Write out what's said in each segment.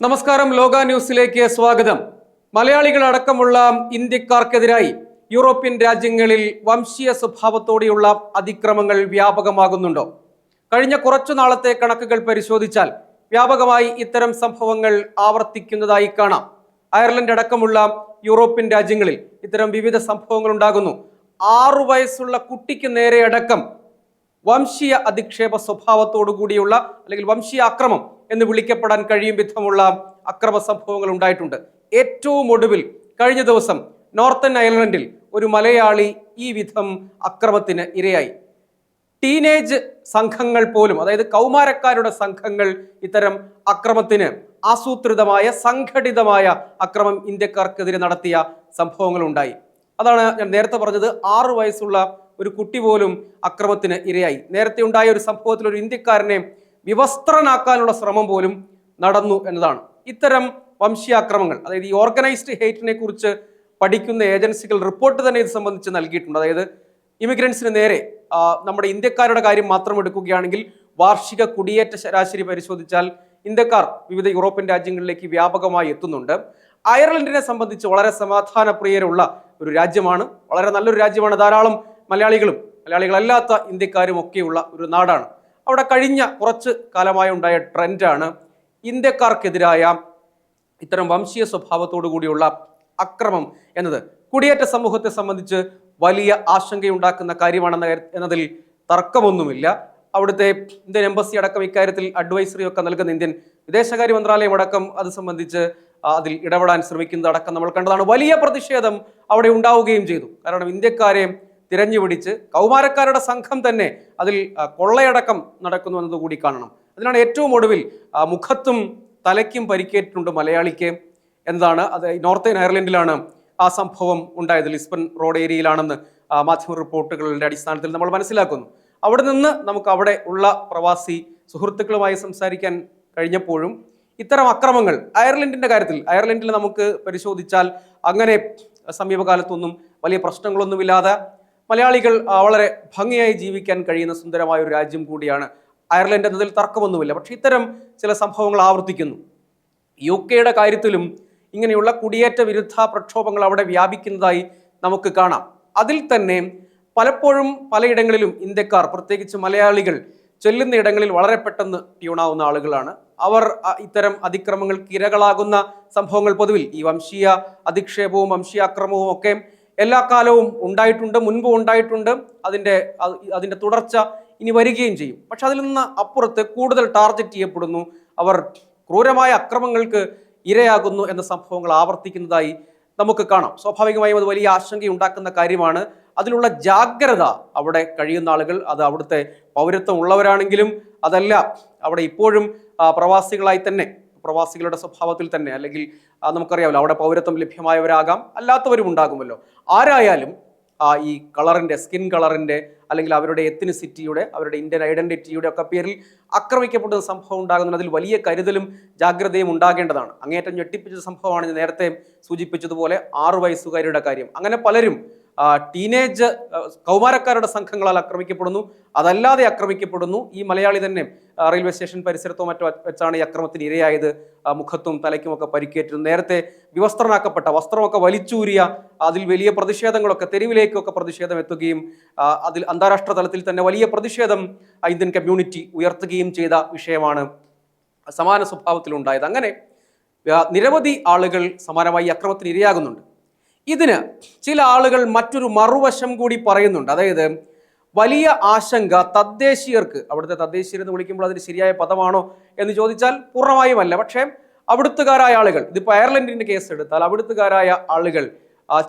നമസ്കാരം ലോക ന്യൂസിലേക്ക് സ്വാഗതം. മലയാളികളടക്കമുള്ള ഇന്ത്യക്കാർക്കെതിരായി യൂറോപ്യൻ രാജ്യങ്ങളിൽ വംശീയ സ്വഭാവത്തോടെയുള്ള അതിക്രമങ്ങൾ വ്യാപകമാകുന്നുണ്ടോ? കഴിഞ്ഞ കുറച്ചു നാളത്തെ കണക്കുകൾ പരിശോധിച്ചാൽ വ്യാപകമായി ഇത്തരം സംഭവങ്ങൾ ആവർത്തിക്കുന്നതായി കാണാം. അയർലൻഡ് അടക്കമുള്ള യൂറോപ്യൻ രാജ്യങ്ങളിൽ ഇത്തരം വിവിധ സംഭവങ്ങൾ ഉണ്ടാകുന്നു ആറു വയസ്സുള്ള കുട്ടിക്ക് നേരെ അടക്കം വംശീയ അധിക്ഷേപ സ്വഭാവത്തോടു കൂടിയുള്ള അല്ലെങ്കിൽ വംശീയ അക്രമം എന്ന് വിളിക്കപ്പെടാൻ കഴിയും വിധമുള്ള അക്രമ സംഭവങ്ങൾ ഉണ്ടായിട്ടുണ്ട്. ഏറ്റവും ഒടുവിൽ കഴിഞ്ഞ ദിവസം നോർത്തേൺ അയർലൻഡിൽ ഒരു മലയാളി ഈ വിധം അക്രമത്തിന് ഇരയായി. ടീനേജ് സംഘങ്ങൾ പോലും അതായത് കൗമാരക്കാരുടെ സംഘങ്ങൾ ഇത്തരം അക്രമത്തിന് ആസൂത്രിതമായ സംഘടിതമായ അക്രമം ഇന്ത്യക്കാർക്കെതിരെ നടത്തിയ സംഭവങ്ങൾ ഉണ്ടായി. അതാണ് ഞാൻ നേരത്തെ പറഞ്ഞത് ആറു വയസ്സുള്ള ഒരു കുട്ടി പോലും അക്രമത്തിന് ഇരയായി. നേരത്തെ ഉണ്ടായ ഒരു സംഭവത്തിൽ ഒരു ഇന്ത്യക്കാരനെ വിവസ്ത്രനാക്കാനുള്ള ശ്രമം പോലും നടന്നു എന്നതാണ്. ഇത്തരം വംശീയാക്രമങ്ങൾ അതായത് ഈ ഓർഗനൈസ്ഡ് ഹേറ്റിനെ കുറിച്ച് പഠിക്കുന്ന ഏജൻസികൾ റിപ്പോർട്ട് തന്നെ ഇത് സംബന്ധിച്ച് നൽകിയിട്ടുണ്ട്. അതായത് ഇമിഗ്രൻസിന് നേരെ നമ്മുടെ ഇന്ത്യക്കാരുടെ കാര്യം മാത്രം എടുക്കുകയാണെങ്കിൽ വാർഷിക കുടിയേറ്റ ശരാശരി പരിശോധിച്ചാൽ ഇന്ത്യക്കാർ വിവിധ യൂറോപ്യൻ രാജ്യങ്ങളിലേക്ക് വ്യാപകമായി എത്തുന്നുണ്ട്. അയർലൻഡിനെ സംബന്ധിച്ച് വളരെ സമാധാനപ്രിയരുള്ള ഒരു രാജ്യമാണ് വളരെ നല്ലൊരു രാജ്യമാണ്. ധാരാളം മലയാളികളും മലയാളികളല്ലാത്ത ഇന്ത്യക്കാരും ഒക്കെയുള്ള ഒരു നാടാണ്. അവിടെ കഴിഞ്ഞ കുറച്ച് കാലമായി ഉണ്ടായ ട്രെൻഡാണ് ഇന്ത്യക്കാർക്കെതിരായ ഇത്തരം വംശീയ സ്വഭാവത്തോടു കൂടിയുള്ള അക്രമം എന്നത്. കുടിയേറ്റ സമൂഹത്തെ സംബന്ധിച്ച് വലിയ ആശങ്കയുണ്ടാക്കുന്ന കാര്യമാണെന്ന എന്നതിൽ തർക്കമൊന്നുമില്ല. അവിടുത്തെ ഇന്ത്യൻ എംബസി അടക്കം ഇക്കാര്യത്തിൽ അഡ്വൈസറി ഒക്കെ നൽകുന്ന ഇന്ത്യൻ വിദേശകാര്യ മന്ത്രാലയം അടക്കം അത് സംബന്ധിച്ച് അതിൽ ഇടപെടാൻ ശ്രമിക്കുന്നത് അടക്കം നമ്മൾ കണ്ടതാണ്. വലിയ പ്രതിഷേധം അവിടെ ഉണ്ടാവുകയും ചെയ്തു. കാരണം ഇന്ത്യക്കാരെ തിരഞ്ഞുപിടിച്ച് കൗമാരക്കാരുടെ സംഘം തന്നെ അതിൽ കൊള്ളയടക്കം നടക്കുന്നു എന്നതുകൂടി കാണണം. അതിനാണ് ഏറ്റവും ഒടുവിൽ മുഖത്തും തലയ്ക്കും പരിക്കേറ്റിട്ടുണ്ട് മലയാളിക്ക് എന്നതാണ്. അത് നോർത്തേൺ അയർലൻഡിലാണ് ആ സംഭവം ഉണ്ടായത്. ലിസ്ബൺ റോഡ് ഏരിയയിലാണെന്ന് മാധ്യമ റിപ്പോർട്ടുകളുടെ അടിസ്ഥാനത്തിൽ നമ്മൾ മനസ്സിലാക്കുന്നു. അവിടെ നിന്ന് നമുക്ക് അവിടെ ഉള്ള പ്രവാസി സുഹൃത്തുക്കളുമായി സംസാരിക്കാൻ കഴിഞ്ഞപ്പോഴും ഇത്തരം അക്രമങ്ങൾ അയർലൻഡിന്റെ കാര്യത്തിൽ അയർലൻഡിൽ നമുക്ക് പരിശോധിച്ചാൽ അങ്ങനെ സമീപകാലത്തൊന്നും വലിയ പ്രശ്നങ്ങളൊന്നുമില്ലാതെ മലയാളികൾ വളരെ ഭംഗിയായി ജീവിക്കാൻ കഴിയുന്ന സുന്ദരമായ ഒരു രാജ്യം കൂടിയാണ് അയർലൻഡ് എന്നതിൽ തർക്കമൊന്നുമില്ല. പക്ഷേ ഇത്തരം ചില സംഭവങ്ങൾ ആവർത്തിക്കുന്നു. യു കെയുടെ കാര്യത്തിലും ഇങ്ങനെയുള്ള കുടിയേറ്റ വിരുദ്ധ പ്രക്ഷോഭങ്ങൾ അവിടെ വ്യാപിക്കുന്നതായി നമുക്ക് കാണാം. അതിൽ തന്നെ പലപ്പോഴും പലയിടങ്ങളിലും ഇന്ത്യക്കാർ പ്രത്യേകിച്ച് മലയാളികൾ ചെല്ലുന്ന ഇടങ്ങളിൽ വളരെ പെട്ടെന്ന് ട്യൂണാവുന്ന ആളുകളാണ്. അവർ ഇത്തരം അതിക്രമങ്ങൾക്ക് ഇരകളാകുന്ന സംഭവങ്ങൾ പൊതുവിൽ ഈ വംശീയ അധിക്ഷേപവും വംശീയാക്രമവും ഒക്കെ എല്ലാ കാലവും ഉണ്ടായിട്ടുണ്ട് മുൻപും ഉണ്ടായിട്ടുണ്ട്. അതിന്റെ അത് അതിന്റെ തുടർച്ച ഇനി വരികയും ചെയ്യും. പക്ഷെ അതിൽ നിന്ന് അപ്പുറത്ത് കൂടുതൽ ടാർഗറ്റ് ചെയ്യപ്പെടുന്നു. അവർ ക്രൂരമായ അക്രമങ്ങൾക്ക് ഇരയാകുന്നു എന്ന സംഭവങ്ങൾ ആവർത്തിക്കുന്നതായി നമുക്ക് കാണാം. സ്വാഭാവികമായും അത് വലിയ ആശങ്കയുണ്ടാക്കുന്ന കാര്യമാണ്. അതിലുള്ള ജാഗ്രത അവിടെ കഴിയുന്ന ആളുകൾ അത് അവിടുത്തെ പൗരത്വം ഉള്ളവരാണെങ്കിലും അതല്ല അവിടെ ഇപ്പോഴും പ്രവാസികളായി തന്നെ പ്രവാസികളുടെ സ്വഭാവത്തിൽ തന്നെ അല്ലെങ്കിൽ നമുക്കറിയാമല്ലോ അവിടെ പൗരത്വം ലഭ്യമായവരാകാം അല്ലാത്തവരും ഉണ്ടാകുമല്ലോ. ആരായാലും ഈ കളറിന്റെ സ്കിൻ കളറിന്റെ അല്ലെങ്കിൽ അവരുടെ എത്തിനിസിറ്റിയുടെ അവരുടെ ഇന്ത്യൻ ഐഡന്റിറ്റിയുടെ ഒക്കെ പേരിൽ ആക്രമിക്കപ്പെടുന്ന സംഭവം ഉണ്ടാകുന്നത് അതിൽ വലിയ കരുതലും ജാഗ്രതയും ഉണ്ടാകേണ്ടതാണ്. അങ്ങേറ്റം ഞെട്ടിപ്പിച്ച സംഭവമാണ്. നേരത്തെ സൂചിപ്പിച്ചതുപോലെ ആറു വയസ്സുകാരുടെ കാര്യം. അങ്ങനെ പലരും ടീനേജ് കൗമാരക്കാരുടെ സംഘങ്ങളാൽ ആക്രമിക്കപ്പെടുന്നു. അതല്ലാതെ ആക്രമിക്കപ്പെടുന്നു. ഈ മലയാളി തന്നെ റെയിൽവേ സ്റ്റേഷൻ പരിസരത്തോ മറ്റോ വെച്ചാണ് ഈ അക്രമത്തിന് ഇരയായത്. മുഖത്തും തലയ്ക്കുമൊക്കെ പരിക്കേറ്റിരുന്നു. നേരത്തെ വിവസ്ത്രനാക്കപ്പെട്ട വസ്ത്രമൊക്കെ വലിച്ചൂരിയ അതിൽ വലിയ പ്രതിഷേധങ്ങളൊക്കെ തെരുവിലേക്കൊക്കെ പ്രതിഷേധം എത്തുകയും അതിൽ അന്താരാഷ്ട്ര തലത്തിൽ തന്നെ വലിയ പ്രതിഷേധം ഇന്ത്യൻ കമ്മ്യൂണിറ്റി ഉയർത്തുകയും ചെയ്ത വിഷയമാണ് സമാന സ്വഭാവത്തിലുണ്ടായത്. അങ്ങനെ നിരവധി ആളുകൾ സമാനമായി അക്രമത്തിന് ഇരയാകുന്നുണ്ട്. ഇതിന് ചില ആളുകൾ മറ്റൊരു മറുവശം കൂടി പറയുന്നുണ്ട്. അതായത് വലിയ ആശങ്ക തദ്ദേശീയർക്ക് അവിടുത്തെ തദ്ദേശീയർ എന്ന് വിളിക്കുമ്പോൾ അതിന് ശരിയായ പദമാണോ എന്ന് ചോദിച്ചാൽ പൂർണമായുമല്ല. പക്ഷേ അവിടുത്തുകാരായ ആളുകൾ ഇതിപ്പോൾ അയർലൻഡിന്റെ കേസ് എടുത്താൽ അവിടുത്തുകാരായ ആളുകൾ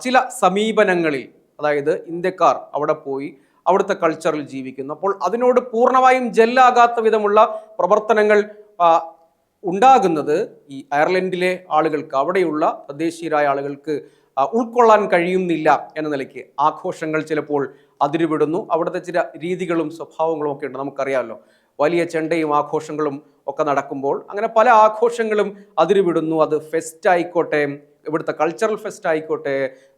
ചില സമീപനങ്ങളിൽ അതായത് ഇന്ത്യക്കാർ അവിടെ പോയി അവിടുത്തെ കൾച്ചറിൽ ജീവിക്കുന്നു. അപ്പോൾ അതിനോട് പൂർണമായും ജെല്ലാകാത്ത വിധമുള്ള പ്രവർത്തനങ്ങൾ ഉണ്ടാകുന്നത് ഈ അയർലൻഡിലെ ആളുകൾക്ക് അവിടെയുള്ള തദ്ദേശീയരായ ആളുകൾക്ക് ഉൾക്കൊള്ളാൻ കഴിയുന്നില്ല എന്ന നിലയ്ക്ക് ആഘോഷങ്ങൾ ചിലപ്പോൾ അതിരുവിടുന്നു. അവിടുത്തെ ചില രീതികളും സ്വഭാവങ്ങളും ഒക്കെ ഉണ്ട് നമുക്കറിയാമല്ലോ. വലിയ ചെണ്ടയും ആഘോഷങ്ങളും ഒക്കെ നടക്കുമ്പോൾ അങ്ങനെ പല ആഘോഷങ്ങളും അതിരുവിടുന്നു. അത് ഫെസ്റ്റ് ആയിക്കോട്ടെ ഇവിടുത്തെ കൾച്ചറൽ ഫെസ്റ്റ് ആയിക്കോട്ടെ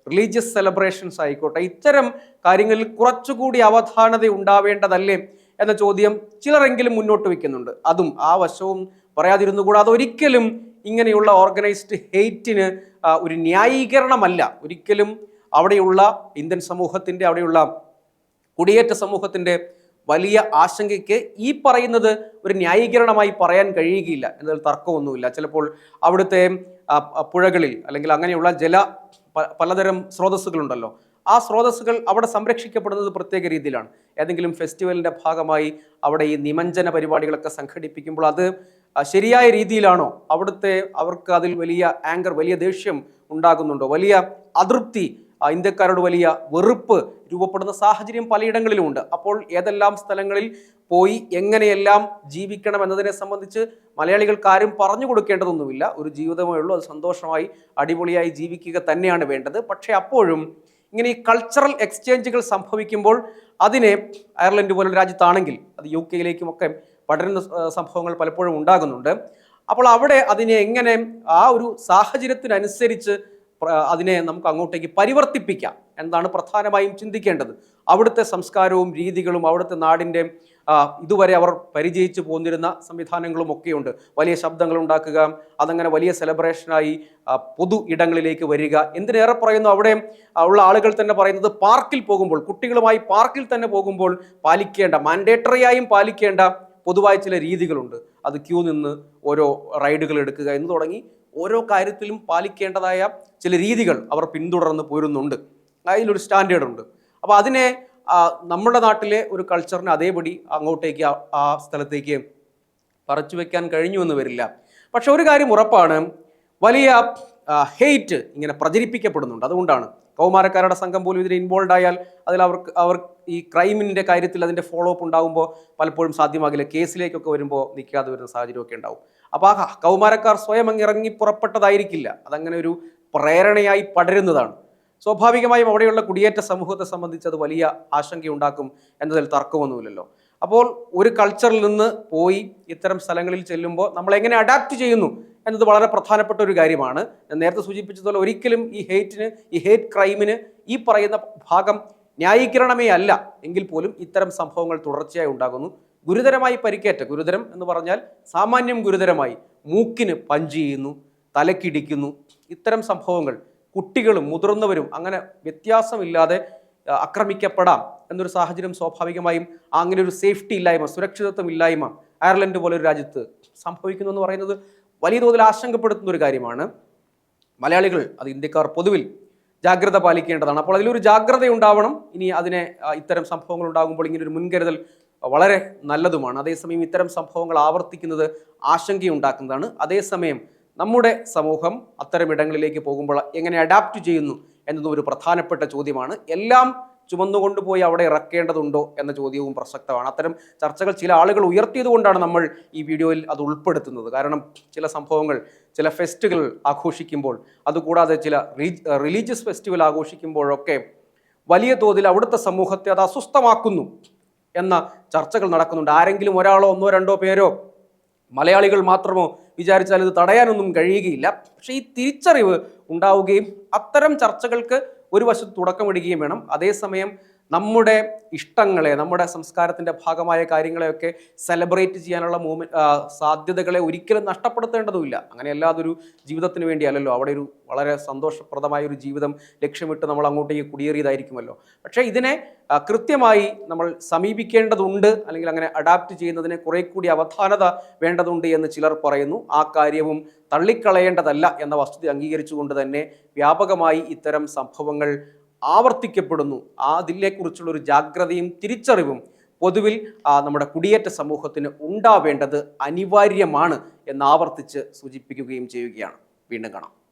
റിലീജിയസ് സെലിബ്രേഷൻസ് ആയിക്കോട്ടെ ഇത്തരം കാര്യങ്ങളിൽ കുറച്ചുകൂടി അവധാനത ഉണ്ടാവേണ്ടതല്ലേ എന്ന ചോദ്യം ചിലരെങ്കിലും മുന്നോട്ട് വയ്ക്കുന്നുണ്ട്. അതും ആ വശവും പറയാതിരുന്നു കൂടാതെ ഒരിക്കലും ഇങ്ങനെയുള്ള ഓർഗനൈസ്ഡ് ഹെയ്റ്റിന് ഒരു ന്യായീകരണമല്ല. ഒരിക്കലും അവിടെയുള്ള ഇന്ത്യൻ സമൂഹത്തിന്റെ അവിടെയുള്ള കുടിയേറ്റ സമൂഹത്തിന്റെ വലിയ ആശങ്കയ്ക്ക് ഈ പറയുന്നത് ഒരു ന്യായീകരണമായി പറയാൻ കഴിയുകയില്ല. എന്നതിൽ തർക്കമൊന്നുമില്ല. ചിലപ്പോൾ അവിടുത്തെ പുഴകളിൽ അല്ലെങ്കിൽ അങ്ങനെയുള്ള ജല പലതരം സ്രോതസ്സുകളുണ്ടല്ലോ. ആ സ്രോതസ്സുകൾ അവിടെ സംരക്ഷിക്കപ്പെടുന്നത് പ്രത്യേക രീതിയിലാണ്. ഏതെങ്കിലും ഫെസ്റ്റിവലിന്റെ ഭാഗമായി അവിടെ ഈ നിമഞ്ജന പരിപാടികളൊക്കെ സംഘടിപ്പിക്കുമ്പോൾ അത് ശരിയായ രീതിയിലാണോ അവിടുത്തെ അവർക്ക് അതിൽ വലിയ ആങ്കർ വലിയ ദേഷ്യം ഉണ്ടാകുന്നുണ്ടോ? വലിയ അതൃപ്തി ഇന്ത്യക്കാരോട് വലിയ വെറുപ്പ് രൂപപ്പെടുന്ന സാഹചര്യം പലയിടങ്ങളിലും ഉണ്ട്. അപ്പോൾ ഏതെല്ലാം സ്ഥലങ്ങളിൽ പോയി എങ്ങനെയെല്ലാം ജീവിക്കണം എന്നതിനെ സംബന്ധിച്ച് മലയാളികൾക്ക് ആരും പറഞ്ഞു കൊടുക്കേണ്ടതൊന്നുമില്ല. ഒരു ജീവിതമേ ഉള്ളൂ. അത് സന്തോഷമായി അടിപൊളിയായി ജീവിക്കുക തന്നെയാണ് വേണ്ടത്. പക്ഷേ അപ്പോഴും ഇങ്ങനെ ഈ കൾച്ചറൽ എക്സ്ചേഞ്ചുകൾ സംഭവിക്കുമ്പോൾ അതിനെ അയർലൻഡ് പോലുള്ള രാജ്യത്താണെങ്കിൽ അത് യു കെയിലേക്കുമൊക്കെ പടരുന്ന സംഭവങ്ങൾ പലപ്പോഴും ഉണ്ടാകുന്നുണ്ട്. അപ്പോൾ അവിടെ അതിനെ എങ്ങനെ ആ ഒരു സാഹചര്യത്തിനനുസരിച്ച് അതിനെ നമുക്ക് അങ്ങോട്ടേക്ക് പരിവർത്തിപ്പിക്കാം എന്നാണ് പ്രധാനമായും ചിന്തിക്കേണ്ടത്. അവിടുത്തെ സംസ്കാരവും രീതികളും അവിടുത്തെ നാടിന്റെ ഇതുവരെ അവർ പരിചയിച്ചു പോന്നിരുന്ന സംവിധാനങ്ങളും ഒക്കെയുണ്ട്. വലിയ ശബ്ദങ്ങൾ ഉണ്ടാക്കുക അതങ്ങനെ വലിയ സെലിബ്രേഷനായി പൊതു ഇടങ്ങളിലേക്ക് വരിക എന്തിനേറെ പറയുന്നു അവിടെ ഉള്ള ആളുകൾ തന്നെ പറയുന്നത് പാർക്കിൽ പോകുമ്പോൾ കുട്ടികളുമായി പാർക്കിൽ തന്നെ പോകുമ്പോൾ പാലിക്കേണ്ട മാൻഡേറ്ററിയായും പാലിക്കേണ്ട പൊതുവായ ചില രീതികളുണ്ട്. അത് ക്യൂ നിന്ന് ഓരോ റൈഡുകൾ എടുക്കുക എന്ന് തുടങ്ങി ഓരോ കാര്യത്തിലും പാലിക്കേണ്ടതായ ചില രീതികൾ അവർ പിന്തുടർന്ന് പോരുന്നുണ്ട്. അതിലൊരു സ്റ്റാൻഡേർഡ് ഉണ്ട് അപ്പോൾ അതിനെ നമ്മുടെ നാട്ടിലെ ഒരു കൾച്ചറിനെ അതേപടി അങ്ങോട്ടേക്ക് ആ- സ്ഥലത്തേക്ക് പറിച്ചു വെക്കാൻ കഴിഞ്ഞു എന്ന് വരില്ല. പക്ഷെ ഒരു കാര്യം ഉറപ്പാണ്. വലിയ ഹെയ്റ്റ് ഇങ്ങനെ പ്രചരിപ്പിക്കപ്പെടുന്നുണ്ട്. അതുകൊണ്ടാണ്. കൗമാരക്കാരുടെ സംഘം പോലും ഇതിൽ ഇൻവോൾവ് ആയാൽ അതിൽ അവർക്ക് അവർ ഈ ക്രൈമിന്റെ കാര്യത്തിൽ അതിന്റെ ഫോളോ അപ്പ് ഉണ്ടാകുമ്പോൾ പലപ്പോഴും സാധ്യമാകില്ല. കേസിലേക്കൊക്കെ വരുമ്പോൾ നിൽക്കാതെ വരുന്ന സാഹചര്യമൊക്കെ ഉണ്ടാവും. അപ്പോൾ ആ കൗമാരക്കാർ സ്വയം അങ്ങിറങ്ങി പുറപ്പെട്ടതായിരിക്കില്ല. അതങ്ങനെ ഒരു പ്രേരണയായി പടരുന്നതാണ്. സ്വാഭാവികമായും അവിടെയുള്ള കുടിയേറ്റ സമൂഹത്തെ സംബന്ധിച്ച് അത് വലിയ ആശങ്കയുണ്ടാക്കും എന്നതിൽ തർക്കമൊന്നുമില്ലല്ലോ. അപ്പോൾ ഒരു കൾച്ചറിൽ നിന്ന് പോയി ഇത്തരം സ്ഥലങ്ങളിൽ ചെല്ലുമ്പോൾ നമ്മൾ എങ്ങനെ അഡാപ്റ്റ് ചെയ്യുന്നു എന്നത് വളരെ പ്രധാനപ്പെട്ട ഒരു കാര്യമാണ്. ഞാൻ നേരത്തെ സൂചിപ്പിച്ചതുപോലെ ഒരിക്കലും ഈ ഹേറ്റിന് ഈ ഹേറ്റ് ക്രൈമിന് ഈ പറയുന്ന ഭാഗം ന്യായീകരണമേ അല്ല. എങ്കിൽ പോലും ഇത്തരം സംഭവങ്ങൾ തുടർച്ചയായി ഉണ്ടാകുന്നു. ഗുരുതരമായി പരിക്കേറ്റ ഗുരുതരം എന്ന് പറഞ്ഞാൽ സാമാന്യം ഗുരുതരമായി മൂക്കിന് പഞ്ച് ചെയ്യുന്നു തലക്കിടിക്കുന്നു. ഇത്തരം സംഭവങ്ങൾ കുട്ടികളും മുതിർന്നവരും അങ്ങനെ വ്യത്യാസമില്ലാതെ ആക്രമിക്കപ്പെടാം. എന്നൊരു സാഹചര്യം സ്വാഭാവികമായും അങ്ങനെ ഒരു സേഫ്റ്റി ഇല്ലായ്മ സുരക്ഷിതത്വം ഇല്ലായ്മ അയർലൻഡ് പോലെ ഒരു രാജ്യത്ത് സംഭവിക്കുന്നു എന്ന് പറയുന്നത് വലിയ തോതിൽ ആശങ്കപ്പെടുത്തുന്ന ഒരു കാര്യമാണ്. മലയാളികൾ അത് ഇന്ത്യക്കാർ പൊതുവിൽ ജാഗ്രത പാലിക്കേണ്ടതാണ്. അപ്പോൾ അതിലൊരു ജാഗ്രത ഉണ്ടാവണം. ഇനി അതിനെ ഇത്തരം സംഭവങ്ങൾ ഉണ്ടാകുമ്പോൾ ഇങ്ങനെ ഒരു മുൻകരുതൽ വളരെ നല്ലതുമാണ്. അതേസമയം ഇത്തരം സംഭവങ്ങൾ ആവർത്തിക്കുന്നത് ആശങ്കയുണ്ടാക്കുന്നതാണ്. അതേസമയം നമ്മുടെ സമൂഹം അത്തരം ഇടങ്ങളിലേക്ക് പോകുമ്പോൾ എങ്ങനെ അഡാപ്റ്റ് ചെയ്യുന്നു എന്നതും ഒരു പ്രധാനപ്പെട്ട ചോദ്യമാണ്. എല്ലാം ചുമന്നുകൊണ്ടുപോയി അവിടെ ഇറക്കേണ്ടതുണ്ടോ എന്ന ചോദ്യവും പ്രസക്തമാണ്. അത്തരം ചർച്ചകൾ ചില ആളുകൾ ഉയർത്തിയതുകൊണ്ടാണ് നമ്മൾ ഈ വീഡിയോയിൽ അത് ഉൾപ്പെടുത്തുന്നത്. കാരണം ചില സംഭവങ്ങൾ ചില ഫെസ്റ്റുകൾ ആഘോഷിക്കുമ്പോൾ അതുകൂടാതെ ചില റിലീജിയസ് ഫെസ്റ്റിവൽ ആഘോഷിക്കുമ്പോഴൊക്കെ വലിയ തോതിൽ അവിടുത്തെ സമൂഹത്തെ അത് അസ്വസ്ഥമാക്കുന്നു എന്ന ചർച്ചകൾ നടക്കുന്നുണ്ട്. ആരെങ്കിലും ഒരാളോ ഒന്നോ രണ്ടോ പേരോ മലയാളികൾ മാത്രമോ വിചാരിച്ചാൽ ഇത് തടയാനൊന്നും കഴിയുകയില്ല. പക്ഷേ ഈ തിരിച്ചറിവ് ഉണ്ടാവുകയും അത്തരം ചർച്ചകൾക്ക് ഒരു വശത്ത് തുടക്കമിടുകയും വേണം. അതേസമയം നമ്മുടെ ഇഷ്ടങ്ങളെ നമ്മുടെ സംസ്കാരത്തിന്റെ ഭാഗമായ കാര്യങ്ങളെയൊക്കെ സെലിബ്രേറ്റ് ചെയ്യാനുള്ള മൂവ്മെന്റ് സാധ്യതകളെ ഒരിക്കലും നഷ്ടപ്പെടുത്തേണ്ടതുമില്ല. അങ്ങനെയല്ല അതൊരു ജീവിതത്തിന് വേണ്ടിയല്ലല്ലോ. അവിടെ ഒരു വളരെ സന്തോഷപ്രദമായ ഒരു ജീവിതം ലക്ഷ്യമിട്ട് നമ്മൾ അങ്ങോട്ടേക്ക് കുടിയേറിയതായിരിക്കുമല്ലോ. പക്ഷേ ഇതിനെ കൃത്യമായി നമ്മൾ സമീപിക്കേണ്ടതുണ്ട് അല്ലെങ്കിൽ അങ്ങനെ അഡാപ്റ്റ് ചെയ്യുന്നതിന് കുറെ കൂടി അവധാനത വേണ്ടതുണ്ട് എന്ന് ചിലർ പറയുന്നു. ആ കാര്യവും തള്ളിക്കളയേണ്ടതല്ല എന്ന വസ്തുത അംഗീകരിച്ചുകൊണ്ട് തന്നെ വ്യാപകമായി ഇത്തരം സംഭവങ്ങൾ ആവർത്തിക്കപ്പെടുന്നു. അതിനെക്കുറിച്ചുള്ള ഒരു ജാഗ്രതയും തിരിച്ചറിവും പൊതുവിൽ നമ്മുടെ കുടിയേറ്റ സമൂഹത്തിന് ഉണ്ടാവേണ്ടത് അനിവാര്യമാണ് എന്ന് ആവർത്തിച്ച് സൂചിപ്പിക്കുകയും ചെയ്യുകയാണ്. വീണ്ടും കാണാം.